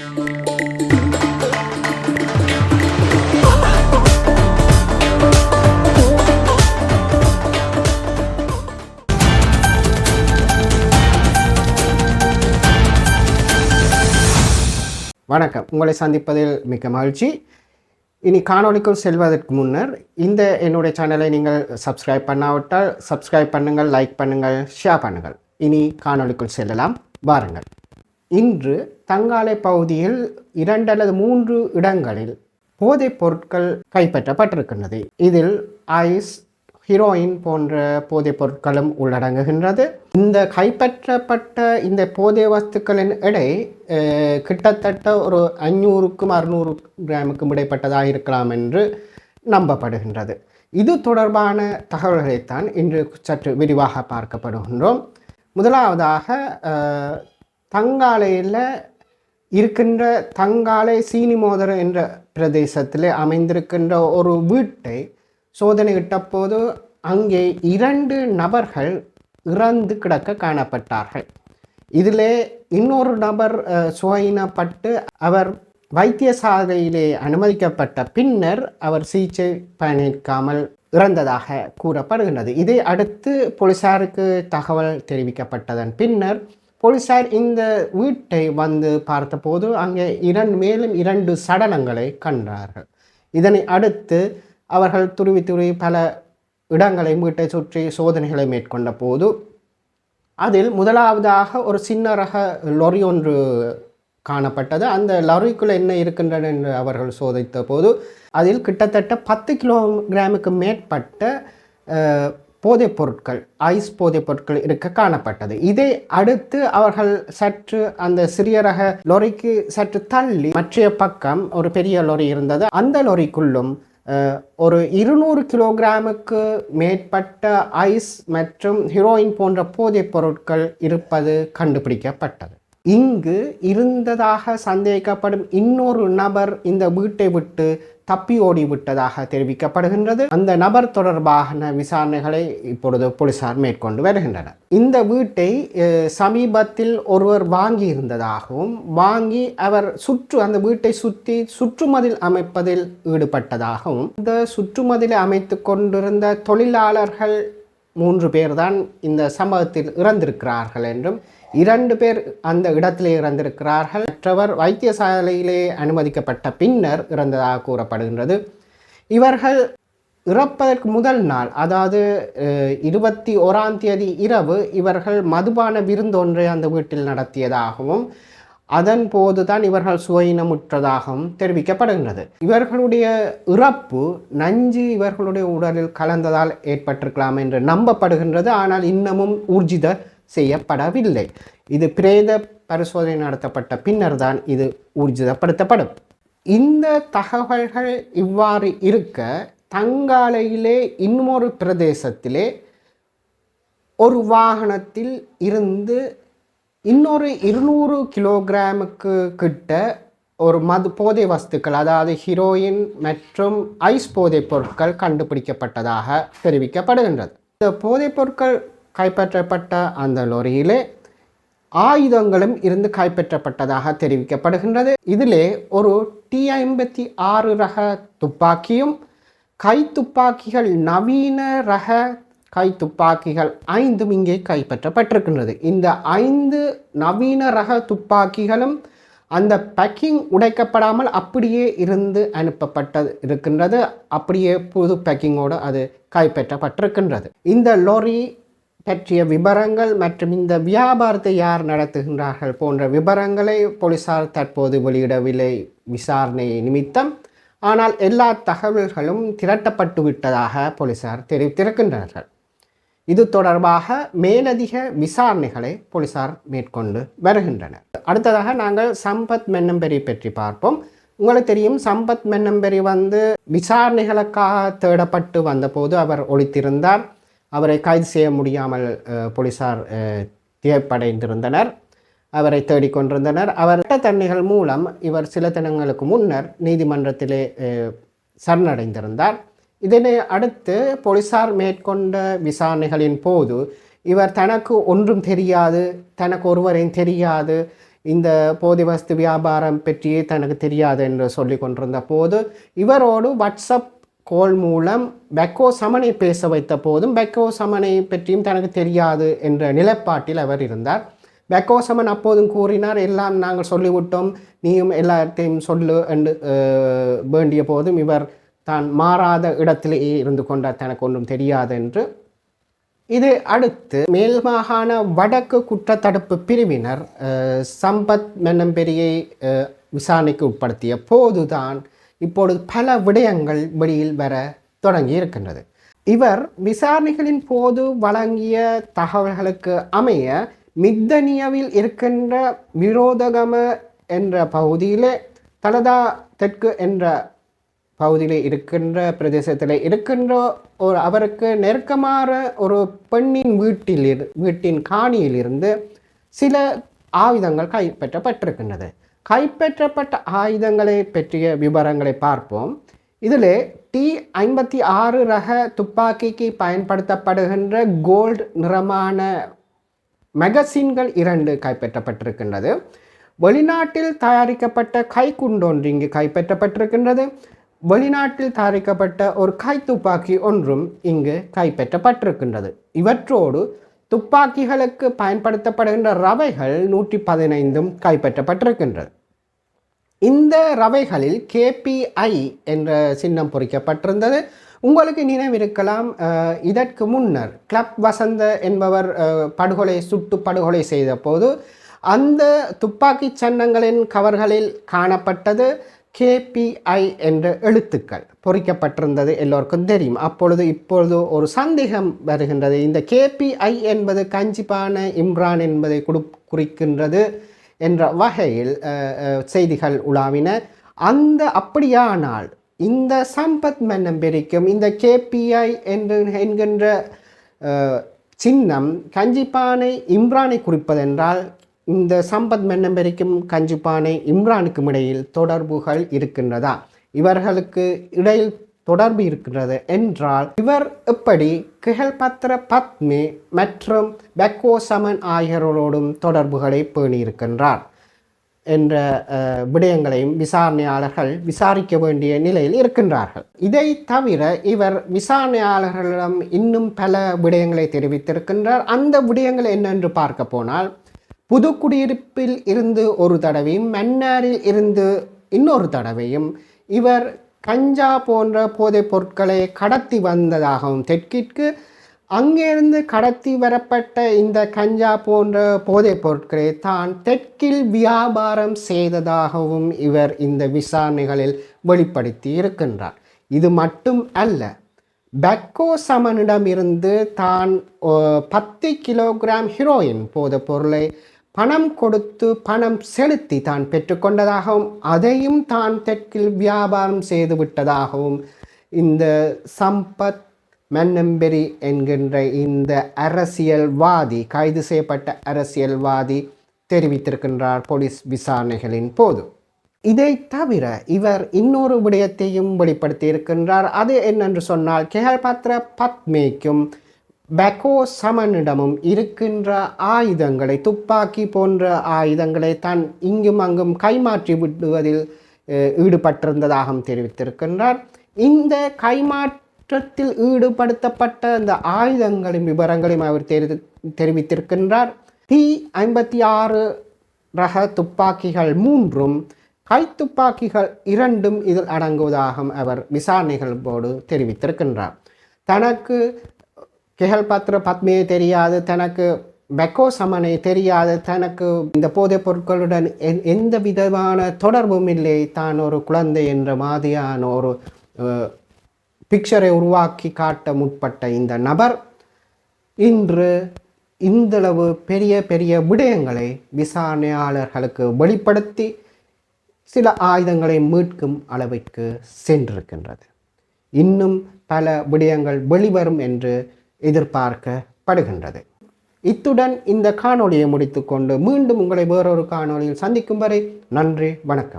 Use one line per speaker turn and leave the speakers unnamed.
வணக்கம். உங்களை சந்திப்பதில் மிக்க மகிழ்ச்சி. இனி காணொலிக்குள் செல்வதற்கு முன்னர் இந்த என்னுடைய சேனலை நீங்கள் சப்ஸ்கிரைப் பண்ணாவிட்டால் சப்ஸ்கிரைப் பண்ணுங்கள் லைக் பண்ணுங்கள் ஷேர் பண்ணுங்கள். இனி காணொலிக்குள் செல்லலாம். வாருங்கள். இன்று தங்காலை பகுதியில் இரண்டு அல்லது மூன்று இடங்களில் போதைப் பொருட்கள் கைப்பற்றப்பட்டிருக்கின்றது. இதில் ஐஸ் ஹீரோயின் போன்ற போதைப் பொருட்களும் உள்ளடங்குகின்றது. இந்த கைப்பற்றப்பட்ட இந்த போதை வஸ்துக்களின் எடை கிட்டத்தட்ட ஒரு ஐநூறுக்கும் அறுநூறு கிராமுக்கும் இடைப்பட்டதாக இருக்கலாம் என்று நம்பப்படுகின்றது. இது தொடர்பான தகவல்களைத்தான் இன்று சற்று விரிவாக பார்க்கப்படுகின்றோம். முதலாவதாக தங்காலையில் இருக்கின்ற தங்காலை சீனிமோதர் என்ற பிரதேசத்தில் அமைந்திருக்கின்ற ஒரு வீட்டை சோதனையிட்டபோது அங்கே இரண்டு நபர்கள் இறந்து கிடக்க காணப்பட்டார்கள். இதிலே இன்னொரு நபர் சுவையினப்பட்டு அவர் வைத்தியசாலையிலே அனுமதிக்கப்பட்ட பின்னர் அவர் சிகிச்சை பயணிக்காமல் இறந்ததாக கூறப்படுகின்றது. இதை அடுத்து போலீசாருக்கு தகவல் தெரிவிக்கப்பட்டதன் பின்னர் போலீசார் இந்த வீட்டை வந்து பார்த்தபோது அங்கே இரண்டு மேலும் இரண்டு சடலங்களை கண்டார்கள். இதனை அடுத்து அவர்கள் துருவி துருவி பல இடங்களை வீட்டை சுற்றி சோதனைகளை மேற்கொண்ட போது அதில் முதலாவதாக ஒரு சின்ன ரக லொரி ஒன்று காணப்பட்டது. அந்த லொரிக்குள்ளே என்ன இருக்கின்றன என்று அவர்கள் சோதித்த போது அதில் கிட்டத்தட்ட பத்து கிலோகிராமுக்கு மேற்பட்ட போதைப் பொருட்கள் ஐஸ் போதைப் பொருட்கள் இருக்க காணப்பட்டது. இதை அடுத்து அவர்கள் சற்று அந்த சிறிய ரக லொரிக்கு சற்று தள்ளி மற்றைய பக்கம் ஒரு பெரிய லொரி இருந்தது. அந்த லொரிக்குள்ளும் ஒரு இருநூறு கிலோகிராமுக்கு மேற்பட்ட ஐஸ் மற்றும் ஹீரோயின் போன்ற போதைப் பொருட்கள் இருப்பது கண்டுபிடிக்கப்பட்டது. இங்கு இருந்ததாக சந்தேகிக்கப்படும் இன்னொரு நபர் இந்த வீட்டை விட்டு தப்பி ஓடி விட்டதாக தெரிவிக்கப்படுகின்றது. அந்த நபர் தொடர்பான விசாரணைகளை இப்பொழுது போலீசார் மேற்கொண்டு வருகின்றனர். இந்த வீட்டை சமீபத்தில் ஒருவர் வாங்கி இருந்ததாகவும் வாங்கி அவர் சுற்று அந்த வீட்டை சுற்றி சுற்றுமதில் அமைப்பதில் ஈடுபட்டதாகவும் இந்த சுற்றுமதிலை அமைத்து கொண்டிருந்த தொழிலாளர்கள் மூன்று பேர்தான் இந்த சம்பவத்தில் இறந்திருக்கிறார்கள் என்றும் இரண்டு பேர் அந்த இடத்திலே இறந்திருக்கிறார்கள். மற்றவர் வைத்தியசாலையிலே அனுமதிக்கப்பட்ட பின்னர் இறந்ததாக கூறப்படுகின்றது. இவர்கள் இறப்பதற்கு முதல் நாள் அதாவது இருபத்தி ஓராம் தேதி இரவு இவர்கள் மதுபான விருந்தொன்றை அந்த வீட்டில் நடத்தியதாகவும் அதன் போதுதான் இவர்கள் சுவையினமுற்றதாகவும் தெரிவிக்கப்படுகின்றது. இவர்களுடைய இறப்பு நஞ்சு இவர்களுடைய உடலில் கலந்ததால் ஏற்பட்டிருக்கலாம் என்று நம்பப்படுகின்றது. ஆனால் இன்னமும் ஊர்ஜித செய்யப்படவில்லை. இது பிரேத பரிசோதனை நடத்தப்பட்ட பின்னர் தான் இது ஊர்ஜிதப்படுத்தப்படும். இந்த தகவல்கள் இவ்வாறு இருக்க தங்காலையிலே இன்னொரு பிரதேசத்திலே ஒரு வாகனத்தில் இருந்து இன்னொரு இருநூறு கிலோகிராமுக்கு கிட்ட ஒரு மது போதை வஸ்துக்கள் அதாவது ஹீரோயின் மற்றும் ஐஸ் போதைப் பொருட்கள் கண்டுபிடிக்கப்பட்டதாக தெரிவிக்கப்படுகின்றது. இந்த போதைப் பொருட்கள் கைப்பற்றப்பட்ட அந்த லொரியிலே ஆயுதங்களும் இருந்து கைப்பற்றப்பட்டதாக தெரிவிக்கப்படுகின்றது. இதிலே ஒரு டி ஐம்பத்தி ஆறு ரக துப்பாக்கியும் கை துப்பாக்கிகள் நவீன ரக கை துப்பாக்கிகள் ஐந்தும் இங்கே கைப்பற்றப்பட்டிருக்கின்றது. இந்த ஐந்து நவீன ரக துப்பாக்கிகளும் அந்த பேக்கிங் உடைக்கப்படாமல் அப்படியே இருந்து அனுப்பப்பட்டது இருக்கின்றது. அப்படியே புது பேக்கிங்கோடு அது கைப்பற்றப்பட்டிருக்கின்றது. இந்த லொரி பற்றிய விபரங்கள் மற்றும் இந்த வியாபாரத்தை யார் நடத்துகின்றார்கள் போன்ற விபரங்களை போலீசார் தற்போது வெளியிடவில்லை. விசாரணை நிமித்தம். ஆனால் எல்லா தகவல்களும் திரட்டப்பட்டு விட்டதாக போலீசார் தெரிவித்திருக்கின்றார்கள் இது தொடர்பாக மேலதிக விசாரணைகளை போலீசார் மேற்கொண்டு வருகின்றனர். அடுத்ததாக நாங்கள் சம்பத் மென்னம்பெரி பற்றி பார்ப்போம். உங்களுக்கு தெரியும் சம்பத் மென்னம்பெரி வந்து விசாரணைகளுக்காக தேடப்பட்டு வந்தபோது அவர் ஒழித்திருந்தார். அவரை கைது செய்ய முடியாமல் போலீஸார் போலீசார் அவரை தேடிக்கொண்டிருந்தனர் அவர் தன்மைகள் மூலம் இவர் சில தினங்களுக்கு முன்னர் நீதிமன்றத்திலே சரணடைந்திருந்தார். இதனை அடுத்து போலீசார் மேற்கொண்ட விசாரணைகளின் போது இவர் தனக்கு ஒன்றும் தெரியாது தனக்கு ஒருவரையும் தெரியாது இந்த போதை வஸ்து வியாபாரம் பற்றியே தனக்கு தெரியாது என்று சொல்லி கொண்டிருந்த போது இவரோடு வாட்ஸ்அப் கோல் மூலம் பெக்கோ சமனை பேச வைத்த போதும் பெக்கோ சமனை பற்றியும் தனக்கு தெரியாது என்ற நிலைப்பாட்டில் அவர் இருந்தார். பெக்கோ சமன் அப்போதும் கூறினார் எல்லாம் நாங்கள் சொல்லிவிட்டோம் நீயும் எல்லாத்தையும் சொல்லு என்று வேண்டிய போதும் இவர் தான் மாறாத இடத்திலேயே இருந்து கொண்டார். தனக்கு ஒன்றும் தெரியாது என்று. இது அடுத்து மேல் மாகாண வடக்கு குற்றத்தடுப்பு பிரிவினர் சம்பத் மென்னம்பெரியை விசாரணைக்கு உட்படுத்திய போதுதான் இப்பொழுது பல விடயங்கள் வெளியில் வர தொடங்கி இருக்கின்றது. இவர் விசாரணைகளின் போது வழங்கிய தகவல்களுக்கு அமைய மித்தனியாவில் இருக்கின்ற விரோதகம என்ற பகுதியிலே தலதா தெற்கு என்ற பகுதியில் இருக்கின்ற பிரதேசத்தில் இருக்கின்ற ஒரு அவருக்கு நெருக்கமான ஒரு பெண்ணின் வீட்டில் இரு வீட்டின் காணியிலிருந்து சில ஆயுதங்கள் கைப்பற்றப்பட்டிருக்கின்றது. கைப்பற்றப்பட்ட ஆயுதங்களை பற்றிய விவரங்களை பார்ப்போம். இதில் டி ஐம்பத்தி ஆறு ரக துப்பாக்கிக்கு பயன்படுத்தப்படுகின்ற கோல்டு நிறமான மெகசின்கள் இரண்டு கைப்பற்றப்பட்டிருக்கின்றது. வெளிநாட்டில் தயாரிக்கப்பட்ட கைக்குண்டொன்று இங்கு கைப்பற்றப்பட்டிருக்கின்றது. வெளிநாட்டில் தயாரிக்கப்பட்ட ஒரு கைத்துப்பாக்கி ஒன்றும் இங்கு கைப்பற்றப்பட்டிருக்கின்றது. இவற்றோடு துப்பாக்கிகளுக்கு பயன்படுத்தப்படுகின்ற ரவைகள் நூற்றி பதினைந்தும் கைப்பற்றப்பட்டிருக்கின்றது. இந்த ரவைகளில் கேபிஐ என்ற சின்னம் பொறிக்கப்பட்டிருந்தது. உங்களுக்கு நினைவிருக்கலாம் இதற்கு முன்னர் கிளப் வசந்த என்பவர் படுகொலை சுட்டு படுகொலை செய்த போது அந்த துப்பாக்கி சின்னங்களின் கவர்களில் காணப்பட்டது. கேபிஐ என்ற எழுத்துக்கள் பொறிக்கப்பட்டிருந்தது எல்லோருக்கும் தெரியும். அப்பொழுது இப்பொழுது ஒரு சந்தேகம் வருகின்றது. இந்த கேபிஐ என்பது கஞ்சிபான இம்ரான் என்பதை குடு குறிக்கின்றது என்ற வகையில் செய்திகள் உலாவின. அந்த அப்படியானால் இந்த சம்பத் மன்னம் பிரிக்கும் இந்த கேபிஐ என்று என்கின்ற சின்னம் கஞ்சிப்பானை இம்ரானை குறிப்பதென்றால் இந்த சம்பத் மன்னம் கஞ்சிப்பானை இம்ரானுக்கும் இடையில் தொடர்புகள் இருக்கின்றதா? இவர்களுக்கு இடையில் தொடர்பு இருக்கின்றது என்றால் இவர் எப்படி கிஹல்பத்ர பத்மி மற்றும் பெக்கோ சமன் ஆகியோரோடும் தொடர்புகளை பேணியிருக்கின்றார் என்ற விடயங்களையும் விசாரணையாளர்கள் விசாரிக்க வேண்டிய நிலையில் இருக்கின்றார்கள். இதை தவிர இவர் விசாரணையாளர்களிடம் இன்னும் பல விடயங்களை தெரிவித்திருக்கின்றார். அந்த விடயங்கள் என்னென்று பார்க்க போனால் புதுக்குடியிருப்பில் இருந்து ஒரு தடவையும் மன்னாரில் இருந்து இன்னொரு தடவையும் இவர் கஞ்சா போன்ற போதைப் பொருட்களை கடத்தி வந்ததாகவும் தெற்கிற்கு அங்கிருந்து கடத்தி வரப்பட்ட இந்த கஞ்சா போன்ற போதைப் பொருட்களை தான் தெற்கில் வியாபாரம் செய்ததாகவும் இவர் இந்த விசாரணைகளில் வெளிப்படுத்தி இருக்கின்றார். இது மட்டும் அல்ல பெக்கோ சமனிடமிருந்து தான் பத்து கிலோகிராம் ஹீரோயின் போதைப் பொருளை பணம் கொடுத்து பணம் செலுத்தி தான் பெற்றுக்கொண்டதாகவும் அதையும் தான் தெற்கில் வியாபாரம் செய்து விட்டதாகவும் இந்த சம்பத் மன்னம்பெரி என்கின்ற இந்த அரசியல்வாதி கைது செய்யப்பட்ட அரசியல்வாதி தெரிவித்திருக்கின்றார் போலீஸ் விசாரணைகளின் போது. இதை தவிர இவர் இன்னொரு விடயத்தையும் வெளிப்படுத்தி இருக்கின்றார் அது என்னென்று சொன்னால் கேள்பத்ர பத்மேக்கும் பெக்கோ சமனிடமும் இருக்கின்ற ஆயுதங்களை துப்பாக்கி போன்ற ஆயுதங்களை தான் இங்கும் அங்கும் கைமாற்றி விடுவதில் ஈடுபட்டிருந்ததாகவும் தெரிவித்திருக்கின்றார். இந்த கைமாற்றத்தில் ஈடுபடுத்தப்பட்ட அந்த ஆயுதங்களின் விவரங்களையும் அவர் தெரி தெரிவித்திருக்கின்றார். டி ஐம்பத்தி ஆறு ரக துப்பாக்கிகள் மூன்றும் கைத்துப்பாக்கிகள் இரண்டும் இதில் அடங்குவதாகவும் அவர் விசாரணைகள் போடு தெரிவித்திருக்கின்றார். தனக்கு கெஹல்பத்ர பத்மியை தெரியாது தனக்கு பெக்கோ சமனை தெரியாது தனக்கு இந்த போதைப் பொருட்களுடன் எந்- எந்த விதமான தொடர்பும் இல்லை. தான் ஒரு குழந்தை என்ற மாதிரியான ஒரு பிக்சரை உருவாக்கி காட்ட முற்பட்ட இந்த நபர் இன்று இந்தளவு பெரிய பெரிய விடயங்களை விசாரணையாளர்களுக்கு வெளிப்படுத்தி சில ஆயுதங்களை மீட்கும் அளவிற்கு சென்றிருக்கின்றது. இன்னும் பல விடயங்கள் வெளிவரும் என்று எதிர்பார்க்கப்படுகின்றது. இத்துடன் இந்த காணொளியை முடித்துக்கொண்டு மீண்டும் உங்களை வேறொரு காணொளியில் சந்திக்கும் வரை நன்றி வணக்கம்.